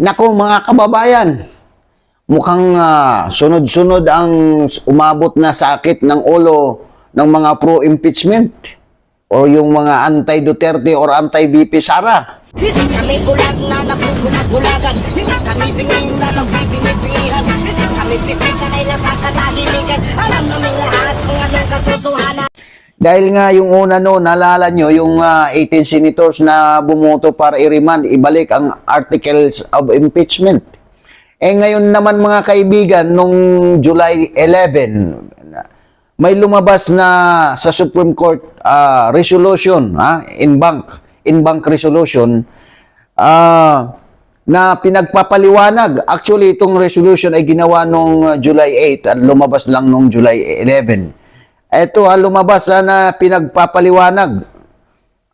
Nako mga kababayan, mukhang ah, sunod-sunod ang umabot na sakit ng ulo ng mga pro-impeachment o yung mga anti-Duterte or anti-VP Sara. Kami bulag na nagugulagulagan Hindi kami binging na nagbibingi-bingihan Hindi kami pipisanay na sa katahimikan Alam namin lahat kung anong katotohanan Dahil nga yung una no, naalala nyo, yung ah, 18 senators na bumoto para i-remand, ibalik ang articles of impeachment. Eh ngayon naman mga kaibigan, nung July 11, may lumabas na sa Supreme Court ah, resolution, ha, in bank, in bank resolution, ah, na pinagpapaliwanag. Actually, itong resolution ay ginawa nung July 8 at lumabas lang nung July 11. Ito ha, lumabas na pinagpapaliwanag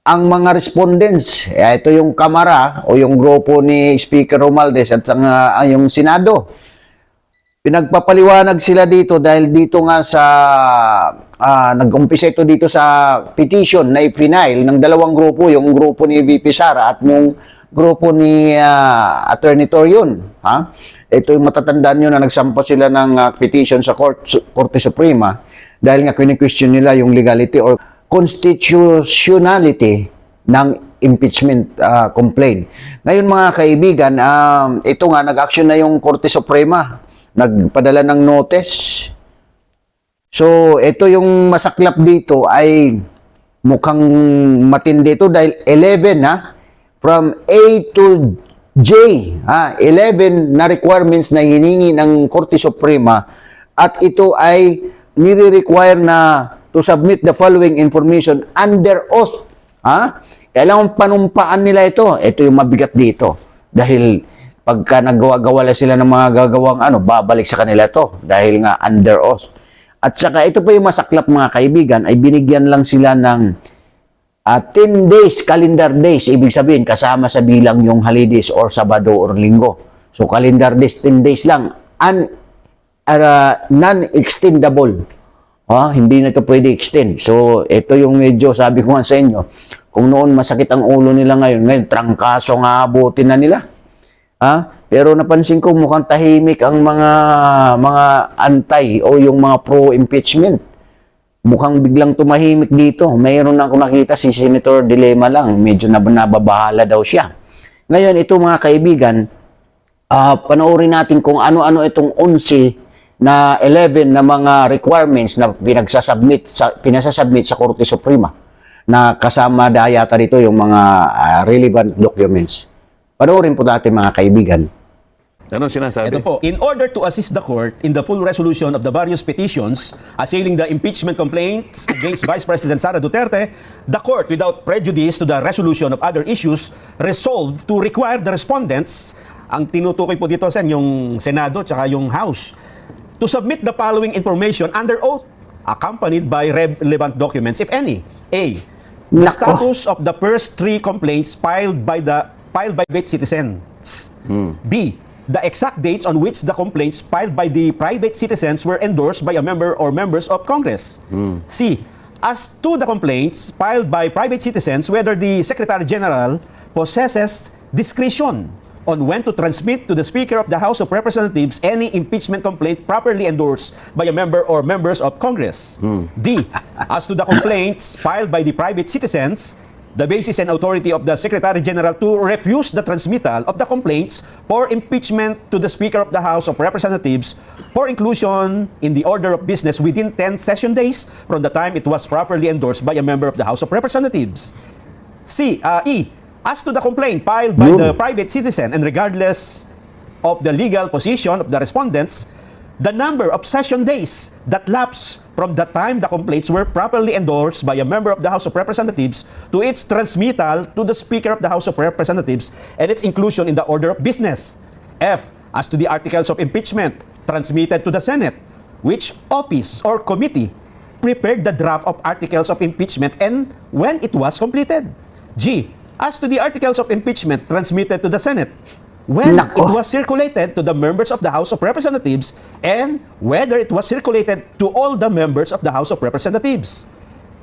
ang mga respondents. Eh, ito yung Kamara o yung grupo ni Speaker Romualdez at ah, yung Senado. Pinagpapaliwanag sila dito dahil dito nga sa ah, nag-umpisa ito dito sa petition na i-final ng dalawang grupo, yung grupo ni VP Sara at yung grupo ni ah, Attorney Torion. Ha? Ito yung matatandaan nyo na nagsampa sila ng ah, petition sa Court, Korte Suprema dahil nga kini-question nila yung legality or constitutionality ng impeachment ah, complaint. Ngayon mga kaibigan, um, ito nga nag-action na yung Korte Suprema nagpadala ng notice. So, ito yung masaklap dito ay mukhang matindi ito dahil 11 ha, from A to J, ha, 11 na requirements na hiningi ng Korte Suprema at ito ay nire-require na to submit the following information under oath. Ha? Kailangan panumpaan nila ito. Ito yung mabigat dito. Dahil pagka nagawa-gawa sila ng mga gagawang ano, babalik sa kanila to dahil nga under oath. At saka ito pa yung masaklap mga kaibigan, ay binigyan lang sila ng ah, 10 days, calendar days, ibig sabihin kasama sa bilang yung holidays or Sabado or Linggo. So calendar days, 10 days lang. Un, ah, non-extendable. Ah, hindi na ito pwede extend. So, ito yung medyo, sabi ko nga sa inyo, kung noon masakit ang ulo nila ngayon, ngayon trangkaso nga abutin na nila. Ah, pero napansin ko mukhang tahimik ang mga mga anti o yung mga pro-impeachment. Mukhang biglang tumahimik dito. Mayroon ako nakita si Senator Dilema lang, medyo nab- nababahala daw siya. Ngayon, ito mga kaibigan, ah panoorin natin kung ano-ano itong 11 na 11 na mga requirements na pinagsasubmit sa pinasasubmit sa Korte Suprema na kasama dayata dito yung mga ah, relevant documents. Panoorin po natin mga kaibigan. Ano sinasabi? Ito po, in order to assist the court in the full resolution of the various petitions assailing the impeachment complaints against Vice President Sara Duterte, the court, without prejudice to the resolution of other issues, resolved to require the respondents, ang tinutukoy po dito sa yung Senado at yung House, to submit the following information under oath, accompanied by relevant documents, if any. A. The Nako. status of the first three complaints filed by the filed by private citizens. B. The exact dates on which the complaints filed by the private citizens were endorsed by a member or members of Congress. C. As to the complaints filed by private citizens, whether the Secretary General possesses discretion on when to transmit to the Speaker of the House of Representatives any impeachment complaint properly endorsed by a member or members of Congress. D. As to the complaints filed by the private citizens, the basis and authority of the Secretary General to refuse the transmittal of the complaints for impeachment to the Speaker of the House of Representatives for inclusion in the order of business within 10 session days from the time it was properly endorsed by a member of the House of Representatives. C. uh, E. As to the complaint filed by Yun. the private citizen and regardless of the legal position of the respondents, the number of session days that lapse from the time the complaints were properly endorsed by a member of the House of Representatives to its transmittal to the Speaker of the House of Representatives and its inclusion in the order of business. F. As to the articles of impeachment transmitted to the Senate, which office or committee prepared the draft of articles of impeachment and when it was completed. G. As to the articles of impeachment transmitted to the Senate, when Nako. it was circulated to the members of the House of Representatives and whether it was circulated to all the members of the House of Representatives.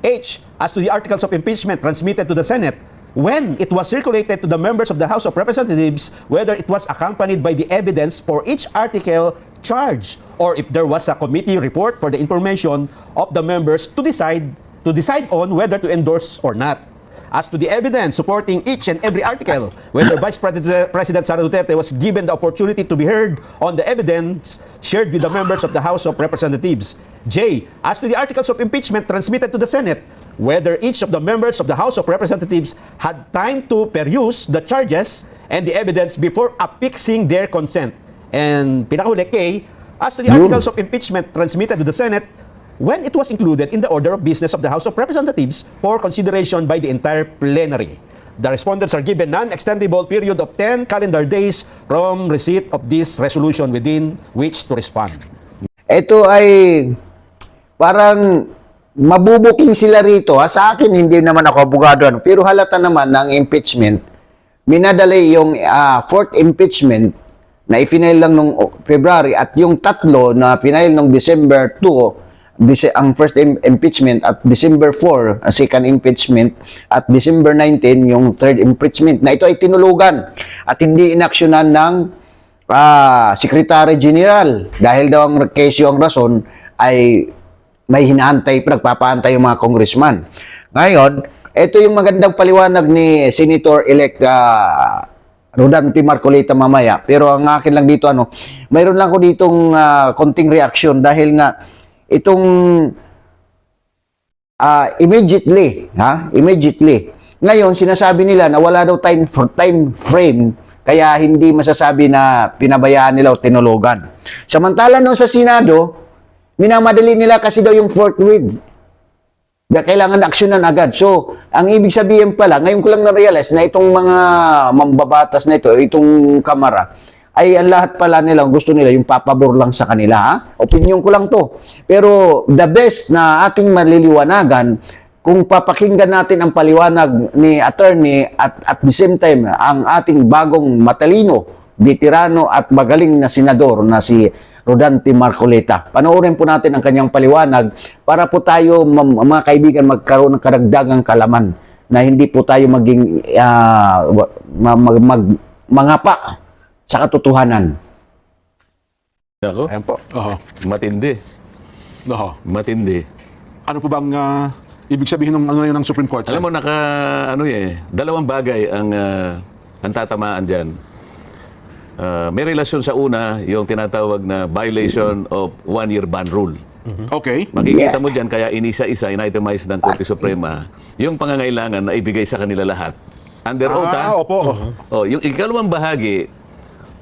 H. As to the articles of impeachment transmitted to the Senate, when it was circulated to the members of the House of Representatives whether it was accompanied by the evidence for each article charged or if there was a committee report for the information of the members to decide to decide on whether to endorse or not. As to the evidence supporting each and every article, whether Vice President, uh, President Sara Duterte was given the opportunity to be heard on the evidence shared with the members of the House of Representatives. J. As to the articles of impeachment transmitted to the Senate, whether each of the members of the House of Representatives had time to peruse the charges and the evidence before affixing their consent. And pinakahuli, K. As to the articles of impeachment transmitted to the Senate, when it was included in the order of business of the House of Representatives for consideration by the entire plenary. The respondents are given non-extendable period of 10 calendar days from receipt of this resolution within which to respond. Ito ay parang mabubuking sila rito. Ha? Sa akin, hindi naman ako abogado. Ano? Pero halata naman ng impeachment, minadali yung ah, fourth impeachment na ifinail lang nung February at yung tatlo na finail nung December 2, Dece- ang first im- impeachment at December 4, ang second impeachment at December 19, yung third impeachment na ito ay tinulugan at hindi inaksyonan ng ah, Secretary General dahil daw ang kesyo ang rason ay may hinaantay pa, nagpapaantay yung mga congressman. Ngayon, ito yung magandang paliwanag ni Senator-elect ah, Rodante Marcolita mamaya. Pero ang akin lang dito, ano, mayroon lang ko ditong ah, konting reaction dahil nga itong ah, immediately, ha? Immediately. Ngayon, sinasabi nila na wala daw time for time frame kaya hindi masasabi na pinabayaan nila o tinulugan. Samantala no sa Senado, minamadali nila kasi daw yung forthwith. Kaya kailangan aksyonan agad. So, ang ibig sabihin pala, ngayon ko lang na-realize na itong mga mambabatas na ito, itong kamara, ay ang lahat pala nila, gusto nila yung papabor lang sa kanila. Ha? Opinion ko lang to. Pero the best na ating maliliwanagan, kung papakinggan natin ang paliwanag ni attorney at at the same time ang ating bagong matalino, veterano at magaling na senador na si Rodante Marcoleta. Panoorin po natin ang kanyang paliwanag para po tayo mga kaibigan magkaroon ng karagdagang kalaman na hindi po tayo maging ma- mag, mag- mangapa sa katotohanan. Ako, Ayan po. Oho. matindi. Oho. Matindi. Ano po bang ah, ibig sabihin ng ano na yun ng Supreme Court? sir? Alam mo, naka, ano eh, dalawang bagay ang, ah, ang tatamaan dyan. Ah, may relasyon sa una, yung tinatawag na violation of one-year ban rule. Okay. Makikita Yeah. mo dyan, kaya inisa-isa, in-itemize ng Korte Suprema, yung pangangailangan na ibigay sa kanila lahat. Under oath, Ah, ah. opo. Oh, yung ikalawang bahagi,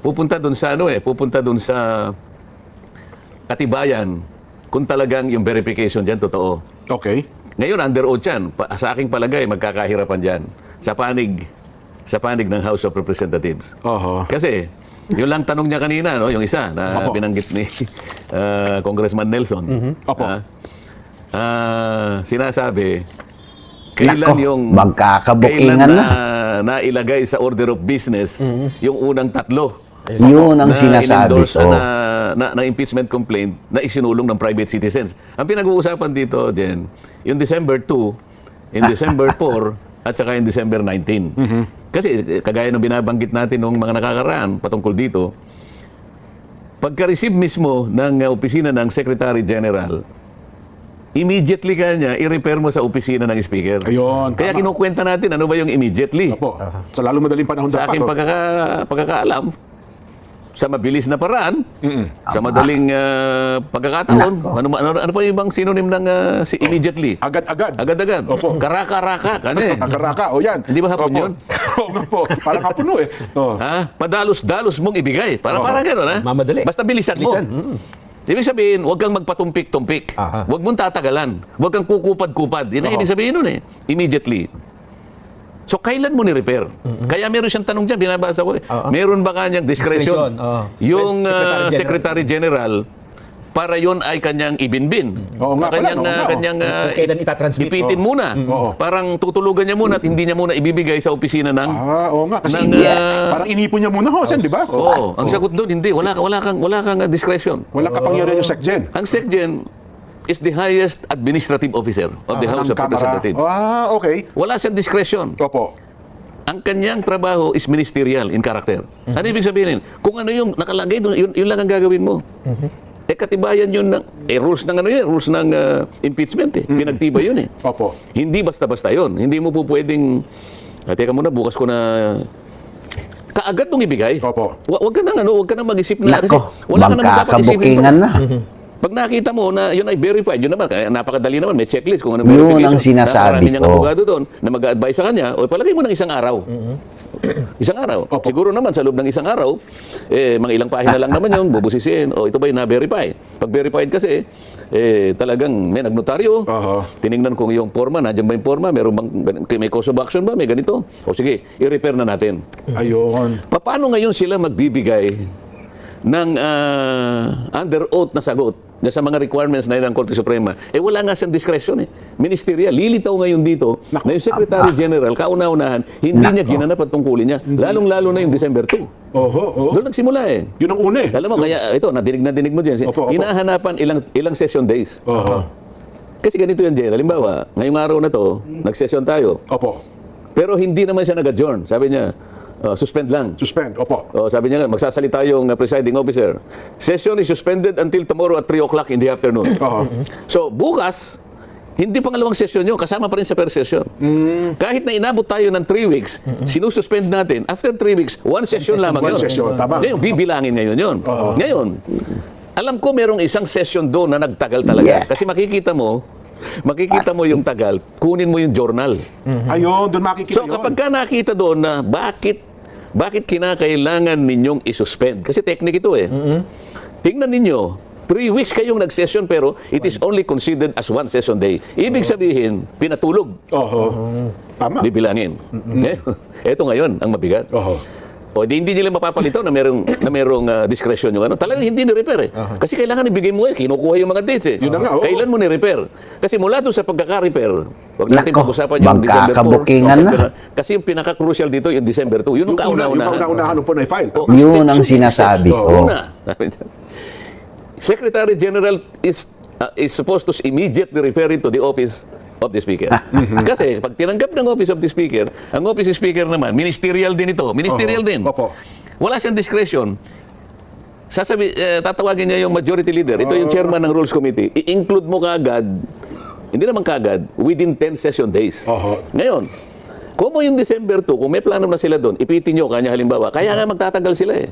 pupunta doon sa ano eh, pupunta doon sa katibayan kung talagang yung verification diyan totoo. Okay. Ngayon under oath yan. Pa- sa aking palagay magkakahirapan diyan sa panig sa panig ng House of Representatives. Oho. Kasi yun lang tanong niya kanina, no, yung isa na Opo. binanggit ni ah, Congressman Nelson. Opo. Ah, ah, sinasabi kailan Nako, yung magkakabukingan kailan na. na nailagay sa order of business yung unang tatlo Yun ang na sinasabi ko. na, na, na impeachment complaint na isinulong ng private citizens. Ang pinag-uusapan dito, Jen, yung December 2, in December 4, at saka in December 19. Kasi eh, kagaya ng binabanggit natin nung mga nakakaraan patungkol dito, pagka-receive mismo ng uh, opisina ng Secretary General, immediately kanya i-repair mo sa opisina ng Speaker. Ayun, Kaya tama. kinukwenta natin ano ba yung immediately. Opo. Sa lalo madaling panahon Sa dapat. aking oh. pagkaka, pagkakaalam, sa mabilis na paraan, sa madaling ah, pagkakataon, ano, ano, ano pa yung ibang synonym ng ah, si immediately? Agad-agad. Agad-agad. Opo. Karaka-raka. Kanya eh. Akaraka. O yan. Hindi ba hapon Opo. yun? Oo nga po. Parang hapon no eh. Oh. Ha? Padalos-dalos mong ibigay. Para Oo. parang gano'n, ha? Mamadali. Basta bilisan mo. Bilisan. Mm. Ibig sabihin, huwag kang magpatumpik-tumpik. Aha. Huwag mong tatagalan. Huwag kang kukupad-kupad. Yan ang ibig sabihin nun eh. Immediately. So, kailan mo ni-repair? Kaya meron siyang tanong dyan, binabasa ko eh. Oo. Meron ba kanyang discretion? Discretion, oo. Yung Secretary General. Secretary General, para yon ay kanyang ibinbin. Oo nga pala, kanyang, nga, ah, oo. kanyang Kung kailan itatransmit. ipitin Oo. muna. Oo. Parang tutulugan niya muna at hindi niya muna ibibigay sa opisina ng... Ah, oo nga. Kasi Ng, hindi- ah, parang inipon niya muna ho, sen, di ba? Oo, ang sagot doon, hindi. Wala, ka- wala kang, wala kang ah, discretion. Walang kapangyarihan yung SecGen. Ang SecGen is the highest administrative officer of the Ah, House of Kamara. Representatives. Ah, okay. Wala siyang discretion. Opo. ang kanyang trabaho is ministerial in character. Ano ibig sabihin? Kung ano yung nakalagay doon, yun, yun lang ang gagawin mo. Eh katibayan yun ng eh, rules ng ano yun, rules ng ah, impeachment eh. Pinagtibay yun eh. Opo. Hindi basta-basta yun. Hindi mo po pwedeng ah, teka muna bukas ko na kaagad mong ibigay. Opo. Wa- Wag ka nang ano, wag ka nang mag-isip na Nako, wala ka nang dapat isipin. magkakabukingan na. Pag nakita mo na yun ay verified, yun naman, kaya napakadali naman, may checklist kung ano Yun verification. ang sinasabi niyang ko. abogado doon na mag-advise sa kanya, o palagay mo ng isang araw. isang araw. Opo. Siguro naman sa loob ng isang araw, eh, mga ilang pahina lang naman yun, bubusisin, o ito ba yung na-verify? Pag verified kasi, eh, talagang may nagnotaryo, Aha. tiningnan kung yung forma, nandiyan ba yung forma, meron bang, may cause of action ba, may ganito. O sige, i-repair na natin. Ayun. Paano ngayon sila magbibigay ng ah, under oath na sagot na sa mga requirements na yun ng Korte Suprema? Eh wala nga siyang discretion eh. Ministerial. Lilitaw ngayon dito na yung Secretary General, kauna-unahan, hindi niya ginanap ang tungkulin niya. Lalong-lalo na yung December 2. Oho, oho. Doon nagsimula eh. Yun ang una eh. Alam mo, kaya ito, nadinig na dinig mo dyan. Opo, opo. Hinahanapan ilang, ilang session days. Oho. Kasi ganito yan, Jen. Halimbawa, ngayong araw na to, nag-session tayo. Opo. Pero hindi naman siya nag-adjourn. Sabi niya, uh, suspend lang. Suspend. Opo. Oh, sabi niya nga, magsasalita yung uh, presiding officer. Session is suspended until tomorrow at 3 o'clock in the afternoon. Oho. So, bukas, hindi pangalawang session yun, kasama pa rin sa first session. Mm. Kahit na inabot tayo ng 3 weeks, sinususpend natin, after 3 weeks, one session lamang One yun. session, tama. Ngayon, bibilangin ngayon yun. Oo. Ngayon, alam ko merong isang session doon na nagtagal talaga. Yeah. Kasi makikita mo, makikita mo yung tagal, kunin mo yung journal. Ayun, doon makikita So kapag ka nakita doon na bakit bakit kinakailangan ninyong isuspend? Kasi technique ito eh. Tingnan ninyo, three weeks kayong nag-session pero it is only considered as one session day. Ibig sabihin, pinatulog, Oho. Tama. bibilangin. Eh, Ito ngayon ang mabigat. Oho. O di, hindi nila mapapalito na merong na merong ah, discretion yung ano. Talagang hindi ni-repair eh. Kasi kailangan ibigay mo eh, kinukuha yung mga dates eh. Yun na nga, oo. Kailan mo ni-repair? Kasi mula doon sa pagkaka-repair, wag natin Nako, pag-usapan yung December 4. magkakabukingan December na. Kasi yung pinaka-crucial dito yung December 2. Yun ang Yung una, yung kauna-unahan. po na i-file. Oh, Yun ang sinasabi ko. Una, Secretary General is uh, is supposed to immediately refer it to the office of the Speaker. Kasi pag tinanggap ng Office of the Speaker, ang Office of the Speaker naman, ministerial din ito. Ministerial Oho. din. Opo. Wala siyang discretion. Sasabi, eh, tatawagin niya yung majority leader. Ito yung chairman ng Rules Committee. I-include mo kaagad, hindi naman kaagad, within 10 session days. Oho. Ngayon, kung mo yung December 2, kung may plano na sila doon, ipitin nyo, kanya halimbawa, kaya nga magtatagal sila eh.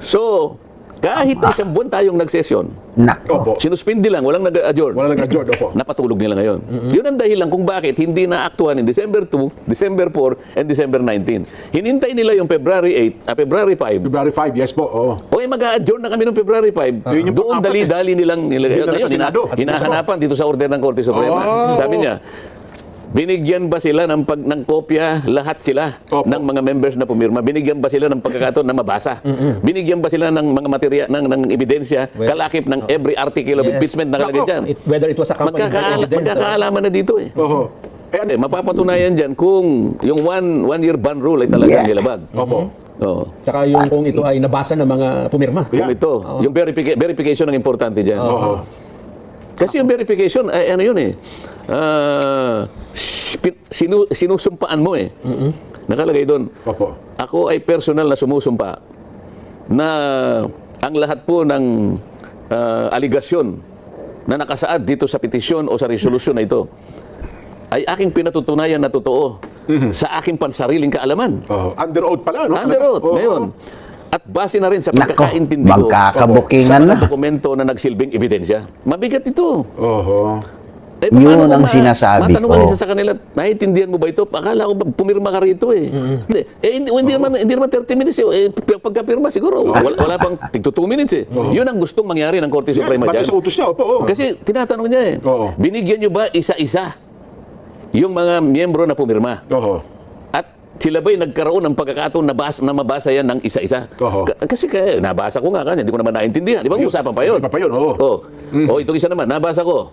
So, kahit na isang buwan tayong nag-session, Nako. Sinuspindi lang, walang nag-adjourn. Wala nag-adjourn. Opo. Napatulog nila ngayon. Yun ang dahilan kung bakit hindi na-aktuhan in December 2, December 4, and December 19. Hinintay nila yung February 8, ah, February 5, February 5, yes po. Oo. o eh, mag-a-adjourn na kami noong February 5. Yun yung Doon pang-apat dali-dali nilang nilagay. Ngayon, hinahanapan dito sa order ng Korte Suprema. Oh. Sabi niya, binigyan ba sila ng pag ng kopya lahat sila Opo. ng mga members na pumirma? Binigyan ba sila ng pagkakataon na mabasa? Binigyan ba sila ng mga material ng, ng ebidensya kalakip ng every article of Yes. impeachment na diyan? It, whether it was a company Magkakaala, evidence, magkakaalaman na dito eh. Oho. Eh, ano? Eh, mapapatunayan diyan kung yung one one year ban rule ay talagang Yeah. nilabag. Opo. Oo. Tsaka yung kung ito ay nabasa ng mga pumirma. Yeah. ito, yung verifica- verification ang importante diyan. Oho. Kasi yung verification, ay, ano yun eh, ah, spin- sinu, sinusumpaan mo eh. Nakalagay doon, Opo. ako ay personal na sumusumpa na ang lahat po ng ah, aligasyon na nakasaad dito sa petisyon o sa resolusyon na ito ay aking pinatutunayan na totoo sa aking pansariling kaalaman. Oho. Under oath pala, no? Under oath, Oo. ngayon. At base na rin sa pagkakaintindi ko sa na. mga dokumento na nagsilbing ebidensya. Mabigat ito. Oho. Eh, Yun ang ma- sinasabi matanungan ko. isa sa kanila, naiintindihan mo ba ito? Akala ko pumirma ka rito eh. Hindi, eh, hindi, hindi, naman, hindi naman 30 minutes eh. eh pagkapirma siguro, wala, wala pang tigto 2 minutes eh. Yun ang gustong mangyari ng Korte Suprema Pati dyan. sa utos niya, opo. oo. Kasi tinatanong niya eh, Oo. binigyan niyo ba isa-isa yung mga miyembro na pumirma? Oho. At sila ba'y nagkaroon ng pagkakataon na, bas, na mabasa yan ng isa-isa? Oo. Ka- kasi kaya, nabasa ko nga kanya, hindi ko naman naintindihan. Di ba usapan pa yun? Iba pa yun, oo. Oh. Oh, itong isa naman, nabasa ko.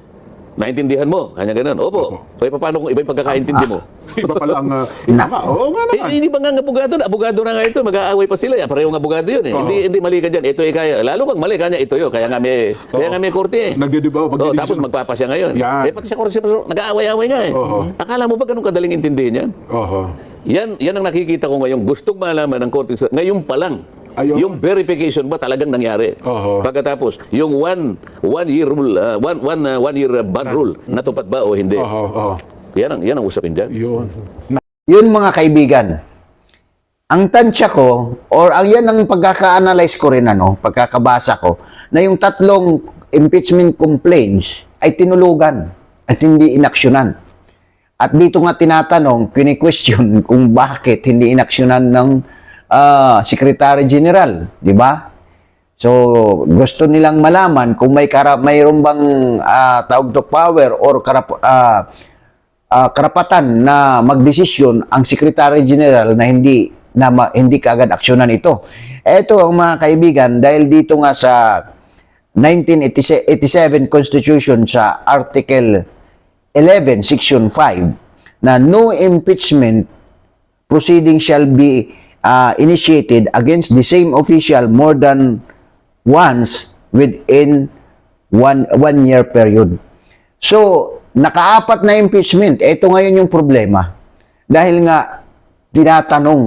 Naintindihan mo, kanya ganun. Opo. O eh, paano kung iba yung pagkakaintindi mo? Iba pala ang... Uh, Nako. tama. Oo nga Eh, naman. hindi ba nga ang abogado na? Abogado na nga ito, mag-aaway pa sila. Eh. Parehong abogado yun eh. Hindi, hindi mali ka dyan. Ito eh kaya. Lalo kang mali kanya, ito yun. Kaya nga may, kaya nga may korte eh. Nagdidibaw, Oh, magdidesisyon. tapos magpapasya ngayon. Yan. Eh, pati sa korte, nag-aaway-aaway nga eh. Akala mo ba ganun kadaling intindihin yan? Oho. Yan, yan ang nakikita ko ngayon. Gustong malaman ng Korte. Ngayon pa lang. Ayun. Yung verification ba talagang nangyari? Oho. Pagkatapos, yung one, one year rule, uh, one, one, uh, one year uh, ban rule, natupad ba o hindi? Oo, oo. Yan ang, yan ang usapin dyan. Yun. Yun mga kaibigan, ang tansya ko, or ang yan ang pagkaka-analyze ko rin, ano, pagkakabasa ko, na yung tatlong impeachment complaints ay tinulugan at hindi inaksyonan. At dito nga tinatanong, kini-question kung bakit hindi inaksyonan ng ah, Secretary General, di ba? So, gusto nilang malaman kung may kara mayroon bang ah, tawag to power or karap ah, ah, karapatan na magdesisyon ang Secretary General na hindi na ma- hindi kaagad aksyonan ito. Ito ang mga kaibigan dahil dito nga sa 1987 Constitution sa Article 11 Section 5 na no impeachment proceeding shall be uh, initiated against the same official more than once within one, one year period. So, nakaapat na impeachment. Ito ngayon yung problema. Dahil nga, tinatanong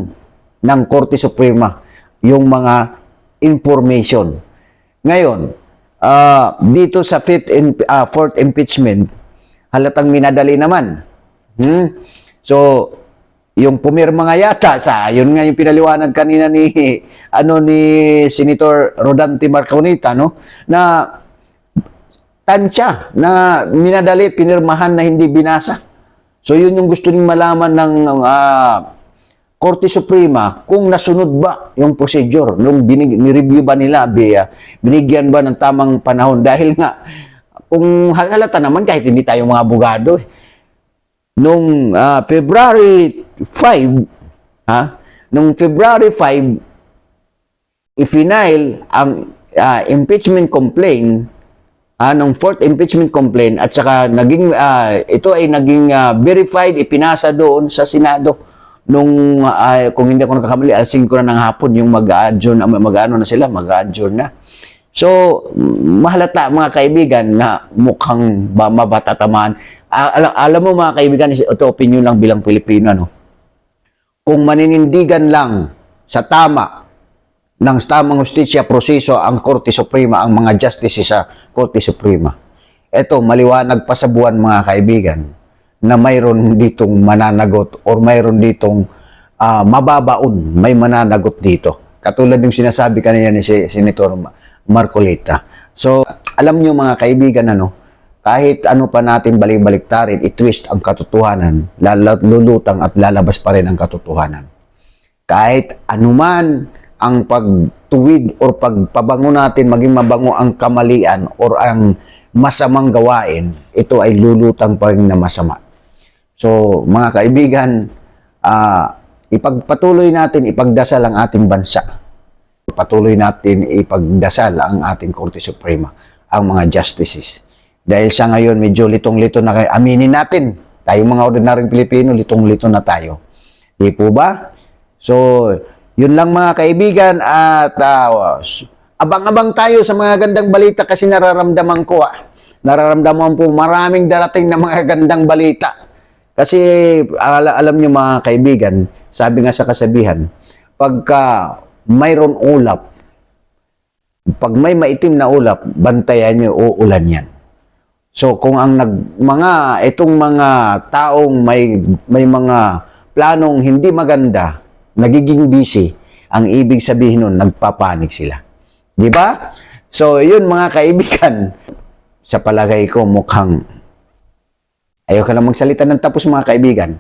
ng Korte Suprema yung mga information. Ngayon, ah, dito sa fifth in, ah, fourth impeachment, halatang minadali naman. Hmm? So, yung pumirma nga yata sa yun nga yung pinaliwanag kanina ni ano ni Senator Rodante Marconita no? Na tansya na minadali pinirmahan na hindi binasa. So yun yung gusto ning malaman ng ah, Korte Suprema kung nasunod ba yung procedure nung binig, ni-review ba nila biya binigyan ba ng tamang panahon. Dahil nga kung halata naman kahit hindi tayo mga abogado eh, nung ah, February 5 ha nung February 5 ifinail ang ah, impeachment complaint ah, nung fourth impeachment complaint at saka naging ah, ito ay naging ah, verified ipinasa doon sa Senado nung ah, kung hindi ako nakakamali alas 5 na ng hapon yung mag-adjourn mag-ano na sila mag-adjourn na So, mahalata mga kaibigan na mukhang ba mabatatamaan. A- alam, alam mo mga kaibigan, ito opinion lang bilang Pilipino, ano? Kung maninindigan lang sa tama ng tamang justisya proseso ang Korte Suprema, ang mga justices sa Korte Suprema. Ito, maliwanag pa sa buwan mga kaibigan na mayroon ditong mananagot or mayroon ditong ah, mababaon, may mananagot dito. Katulad ng sinasabi kanina ni Senator Ma- Marcolita. So, alam nyo mga kaibigan, ano, kahit ano pa natin balik-baliktarin, i-twist ang katotohanan, lulutang at lalabas pa rin ang katotohanan kahit anuman ang pagtuwid or pagpabango natin, maging mabango ang kamalian or ang masamang gawain, ito ay lulutang pa rin na masama. So, mga kaibigan, ah, ipagpatuloy natin, ipagdasal ang ating bansa. Patuloy natin ipagdasal ang ating Korte Suprema, ang mga justices. Dahil sa ngayon, medyo litong-lito na kayo. Aminin natin, tayong mga ordinaryong Pilipino, litong-lito na tayo. Di po ba? So, yun lang mga kaibigan at ah, abang-abang tayo sa mga gandang balita kasi nararamdaman ko ah. Nararamdaman po maraming darating na mga gandang balita. Kasi ala- alam niyo mga kaibigan, sabi nga sa kasabihan, pagka mayroon ulap, pag may maitim na ulap, bantayan niyo uulan yan. So kung ang nag mga itong mga taong may may mga planong hindi maganda, nagiging busy, ang ibig sabihin nun nagpapanik sila. 'Di ba? So yun mga kaibigan, sa palagay ko mukhang ayoko na magsalita ng tapos mga kaibigan.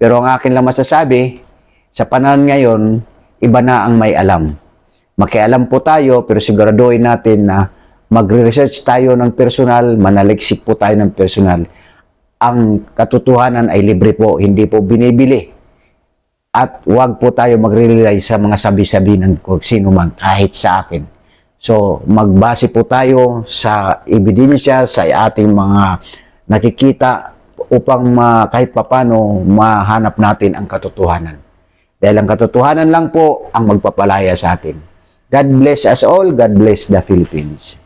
Pero ang akin lang masasabi, sa panahon ngayon, iba na ang may alam. Makialam po tayo, pero siguraduhin natin na magre-research tayo ng personal, manaliksik po tayo ng personal. Ang katotohanan ay libre po, hindi po binibili. At huwag po tayo magre-rely sa mga sabi-sabi ng sino man, kahit sa akin. So, magbase po tayo sa ebidensya, sa ating mga nakikita upang ma, kahit papano mahanap natin ang katotohanan. Dahil ang katotohanan lang po ang magpapalaya sa atin. God bless us all. God bless the Philippines.